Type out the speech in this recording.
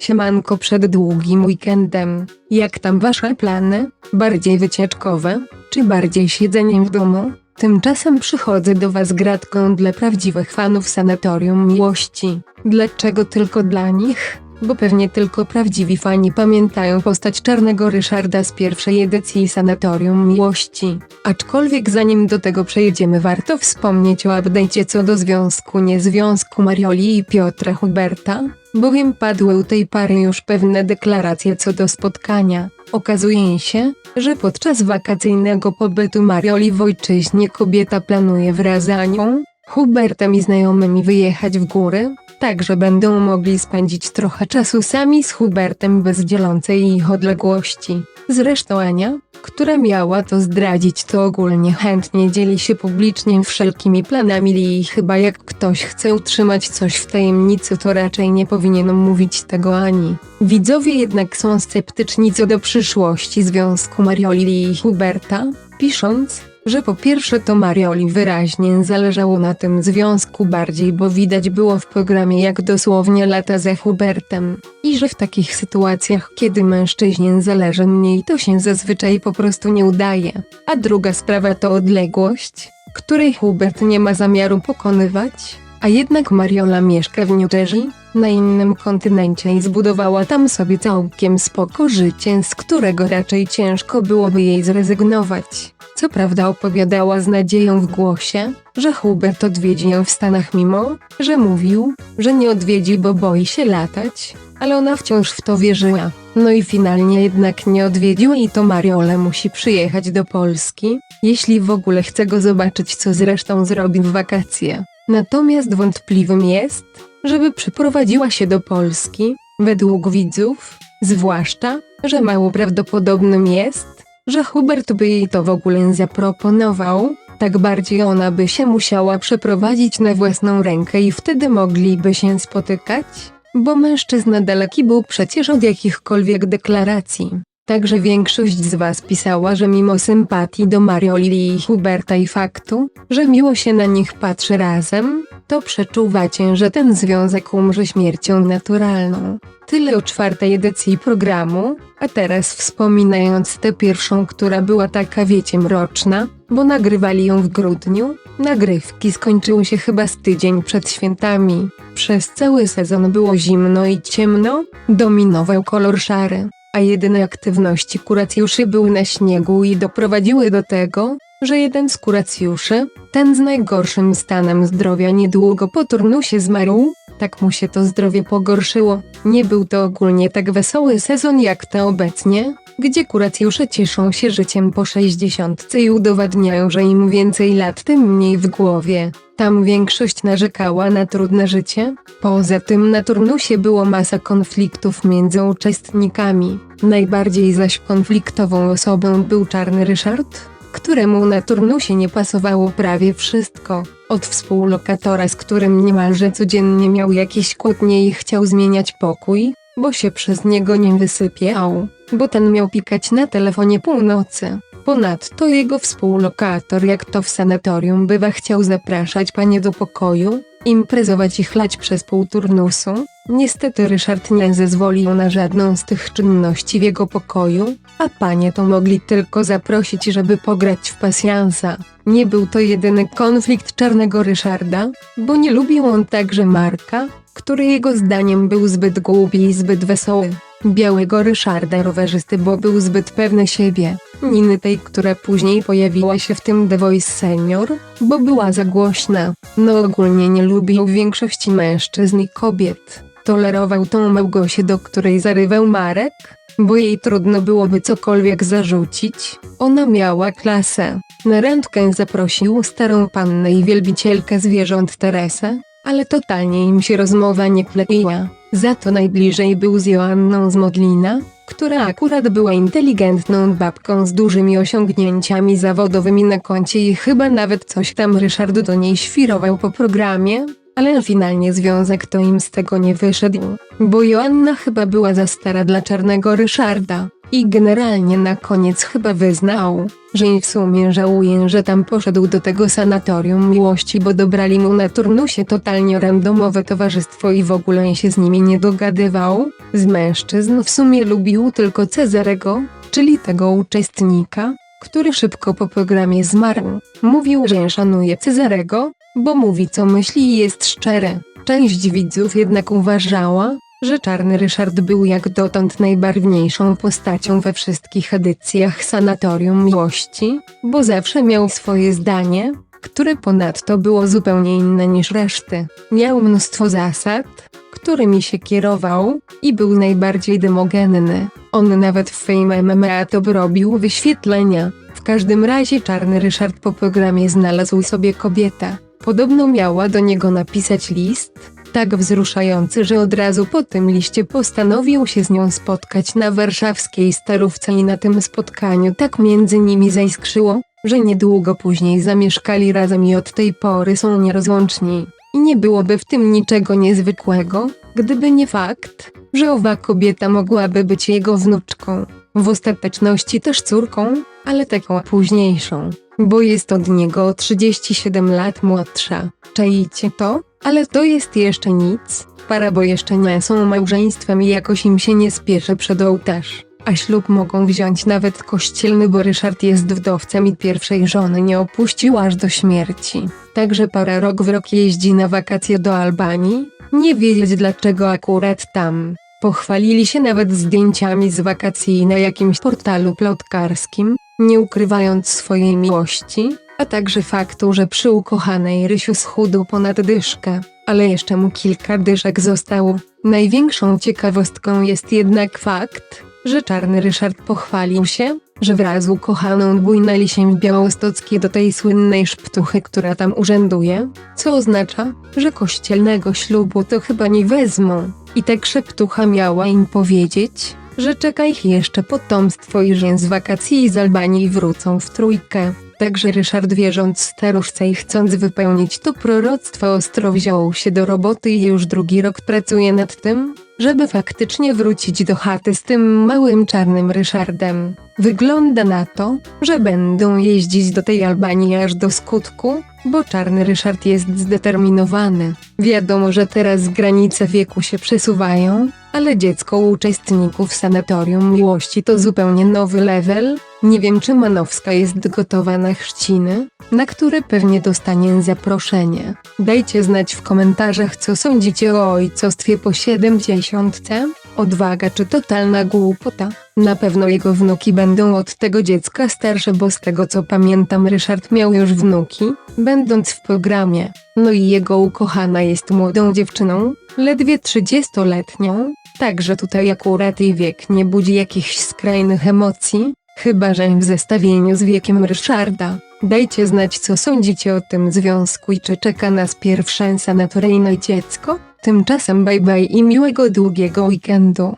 Siemanko przed długim weekendem. Jak tam wasze plany? Bardziej wycieczkowe, czy bardziej siedzeniem w domu? Tymczasem przychodzę do was gratką dla prawdziwych fanów Sanatorium Miłości. Dlaczego tylko dla nich? Bo pewnie tylko prawdziwi fani pamiętają postać Czarnego Ryszarda z pierwszej edycji Sanatorium Miłości. Aczkolwiek zanim do tego przejdziemy warto wspomnieć o update'cie co do związku niezwiązku Marioli i Piotra Huberta, bowiem padły u tej pary już pewne deklaracje co do spotkania. Okazuje się, że podczas wakacyjnego pobytu Marioli w ojczyźnie kobieta planuje wraz z Anią, Hubertem i znajomymi wyjechać w góry, tak że będą mogli spędzić trochę czasu sami z Hubertem bez dzielącej ich odległości. Zresztą Ania, która miała to zdradzić, to ogólnie chętnie dzieli się publicznie wszelkimi planami i chyba jak ktoś chce utrzymać coś w tajemnicy, to raczej nie powinien mówić tego Ani. Widzowie jednak są sceptyczni co do przyszłości związku Marioli i Huberta, pisząc, że po pierwsze to Marioli wyraźnie zależało na tym związku bardziej, bo widać było w programie jak dosłownie lata za Hubertem, i że w takich sytuacjach, kiedy mężczyźnie zależy mniej, to się zazwyczaj po prostu nie udaje. A druga sprawa to odległość, której Hubert nie ma zamiaru pokonywać, a jednak Mariola mieszka w New Jersey, na innym kontynencie i zbudowała tam sobie całkiem spoko życie, z którego raczej ciężko byłoby jej zrezygnować. Co prawda opowiadała z nadzieją w głosie, że Hubert odwiedzi ją w Stanach mimo, że mówił, że nie odwiedzi, bo boi się latać, ale ona wciąż w to wierzyła. No i finalnie jednak nie odwiedził i to Mariola musi przyjechać do Polski, jeśli w ogóle chce go zobaczyć, co zresztą zrobi w wakacje. Natomiast wątpliwym jest, żeby przyprowadziła się do Polski, według widzów, zwłaszcza, że mało prawdopodobnym jest, że Hubert by jej to w ogóle zaproponował, tak bardziej ona by się musiała przeprowadzić na własną rękę i wtedy mogliby się spotykać, bo mężczyzna daleki był przecież od jakichkolwiek deklaracji. Także większość z was pisała, że mimo sympatii do Marioli i Huberta i faktu, że miło się na nich patrzy razem, to przeczuwacie, że ten związek umrze śmiercią naturalną. Tyle o czwartej edycji programu, a teraz wspominając tę pierwszą, która była taka wiecie mroczna, bo nagrywali ją w grudniu, nagrywki skończyły się chyba z tydzień przed świętami. Przez cały sezon było zimno i ciemno, dominował kolor szary, a jedyne aktywności kuracjuszy były na śniegu i doprowadziły do tego, że jeden z kuracjuszy, ten z najgorszym stanem zdrowia niedługo po turnusie zmarł, tak mu się to zdrowie pogorszyło. Nie był to ogólnie tak wesoły sezon jak te obecnie, gdzie kuracjusze cieszą się życiem po 60 i udowadniają, że im więcej lat, tym mniej w głowie. Tam większość narzekała na trudne życie. Poza tym na turnusie było masa konfliktów między uczestnikami. Najbardziej zaś konfliktową osobą był Czarny Ryszard, któremu na turnusie nie pasowało prawie wszystko. Od współlokatora, z którym niemalże codziennie miał jakieś kłótnie i chciał zmieniać pokój, bo się przez niego nie wysypiał, bo ten miał pikać na telefonie północy. Ponadto jego współlokator, jak to w sanatorium bywa, chciał zapraszać panie do pokoju, imprezować i chlać przez pół turnusu. Niestety Ryszard nie zezwolił na żadną z tych czynności w jego pokoju, a panie to mogli tylko zaprosić, żeby pograć w pasjansa. Nie był to jedyny konflikt czarnego Ryszarda, bo nie lubił on także Marka, który jego zdaniem był zbyt głupi i zbyt wesoły. Białego Ryszarda rowerzysty, bo był zbyt pewny siebie. Niny tej, która później pojawiła się w tym The Voice Senior, bo była za głośna. No ogólnie nie lubił większości mężczyzn i kobiet. Tolerował tą Małgosię, do której zarywał Marek, bo jej trudno byłoby cokolwiek zarzucić. Ona miała klasę. Na randkę zaprosił starą pannę i wielbicielkę zwierząt Teresę, ale totalnie im się rozmowa nie kleiła. Za to najbliżej był z Joanną z Modlina, która akurat była inteligentną babką z dużymi osiągnięciami zawodowymi na koncie i chyba nawet coś tam Ryszard do niej świrował po programie, ale finalnie związek to im z tego nie wyszedł, bo Joanna chyba była za stara dla czarnego Ryszarda. I generalnie na koniec chyba wyznał, że i w sumie żałuje, że tam poszedł do tego sanatorium miłości, bo dobrali mu na turnusie totalnie randomowe towarzystwo i w ogóle się z nimi nie dogadywał. Z mężczyzn w sumie lubił tylko Cezarego, czyli tego uczestnika, który szybko po programie zmarł. Mówił, że szanuje Cezarego, bo mówi co myśli i jest szczery. Część widzów jednak uważała, że Czarny Ryszard był jak dotąd najbarwniejszą postacią we wszystkich edycjach Sanatorium Miłości, bo zawsze miał swoje zdanie, które ponadto było zupełnie inne niż reszty. Miał mnóstwo zasad, którymi się kierował, i był najbardziej demogenny. On nawet w Fame MMA to robił wyświetlenia. W każdym razie Czarny Ryszard po programie znalazł sobie kobietę. Podobno miała do niego napisać list, tak wzruszający, że od razu po tym liście postanowił się z nią spotkać na warszawskiej starówce i na tym spotkaniu tak między nimi zaiskrzyło, że niedługo później zamieszkali razem i od tej pory są nierozłączni. I nie byłoby w tym niczego niezwykłego, gdyby nie fakt, że owa kobieta mogłaby być jego wnuczką, w ostateczności też córką, ale taką późniejszą, bo jest od niego o 37 lat młodsza. Czajcie to? Ale to jest jeszcze nic, para bo jeszcze nie są małżeństwem i jakoś im się nie spieszy przed ołtarz. A ślub mogą wziąć nawet kościelny, bo Ryszard jest wdowcem i pierwszej żony nie opuścił aż do śmierci. Także para rok w rok jeździ na wakacje do Albanii, nie wiedzieć dlaczego akurat tam. Pochwalili się nawet zdjęciami z wakacji na jakimś portalu plotkarskim, nie ukrywając swojej miłości, a także faktu, że przy ukochanej Rysiu schudł ponad dyszkę, ale jeszcze mu kilka dyszek zostało. Największą ciekawostką jest jednak fakt, że Czarny Ryszard pochwalił się, że wraz z ukochaną bujnęli się w Białostockie do tej słynnej szptuchy, która tam urzęduje, co oznacza, że kościelnego ślubu to chyba nie wezmą. I tak szeptucha miała im powiedzieć, że czeka ich jeszcze potomstwo i że z wakacji z Albanii wrócą w trójkę. Także Ryszard wierząc staruszce i chcąc wypełnić to proroctwo ostro wziął się do roboty i już drugi rok pracuje nad tym, żeby faktycznie wrócić do chaty z tym małym czarnym Ryszardem. Wygląda na to, że będą jeździć do tej Albanii aż do skutku, bo czarny Ryszard jest zdeterminowany. Wiadomo, że teraz granice wieku się przesuwają, ale dziecko uczestników sanatorium miłości to zupełnie nowy level. Nie wiem, czy Manowska jest gotowa na chrzciny, na które pewnie dostanie zaproszenie. Dajcie znać w komentarzach, co sądzicie o ojcostwie po 70. Odwaga czy totalna głupota? Na pewno jego wnuki będą od tego dziecka starsze, bo z tego co pamiętam, Ryszard miał już wnuki, będąc w programie. No i jego ukochana jest młodą dziewczyną, ledwie 30-letnią, także tutaj akurat jej wiek nie budzi jakichś skrajnych emocji, chyba że w zestawieniu z wiekiem Ryszarda. Dajcie znać co sądzicie o tym związku i czy czeka nas pierwsze sanatoryjne dziecko. Tymczasem bye bye i miłego długiego weekendu.